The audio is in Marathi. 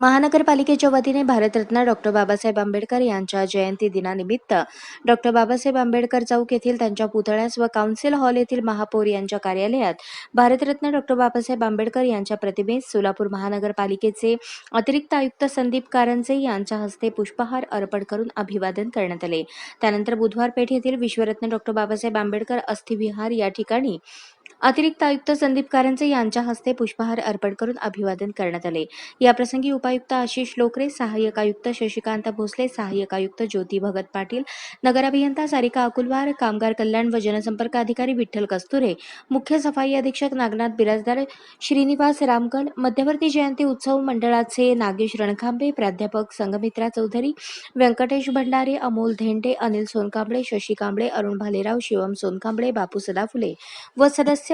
महानगरपालिकेच्या वतीने भारतरत्न डॉक्टर बाबासाहेब आंबेडकर यांच्या जयंती दिनानिमित्त डॉक्टर बाबासाहेब आंबेडकर चौक येथील त्यांच्या पुतळ्यास व काउन्सिल हॉल येथील महापौर यांच्या कार्यालयात भारतरत्न डॉक्टर बाबासाहेब आंबेडकर यांच्या प्रतिमेस सोलापूर महानगरपालिकेचे अतिरिक्त आयुक्त संदीप कारंजे यांच्या हस्ते पुष्पहार अर्पण करून अभिवादन करण्यात आले. त्यानंतर बुधवार पेठ येथील विश्वरत्न डॉक्टर बाबासाहेब आंबेडकर अस्थिविहार या ठिकाणी अतिरिक्त आयुक्त संदीप कारंजे यांच्या हस्ते पुष्पहार अर्पण करून अभिवादन करण्यात आले. याप्रसंगी उपायुक्त आशिष लोकरे सहाय्यक आयुक्त शशिकांत भोसले सहाय्यक आयुक्त ज्योती भगत पाटील नगर अभियंता सारिका अकुलवार कामगार कल्याण व जनसंपर्क अधिकारी विठ्ठल कस्तुरे मुख्य सफाई अधीक्षक नागनाथ बिराजदार श्रीनिवास रामकण मध्यवर्ती जयंती उत्सव मंडळाचे नागेश रणखांबे प्राध्यापक संगमित्रा चौधरी व्यंकटेश भंडारे अमोल धेंडे अनिल सोनकांबळे शशी कांबळे अरुण भालेराव शिवम सोनकांबळे बापू सदाफुले व सदस्य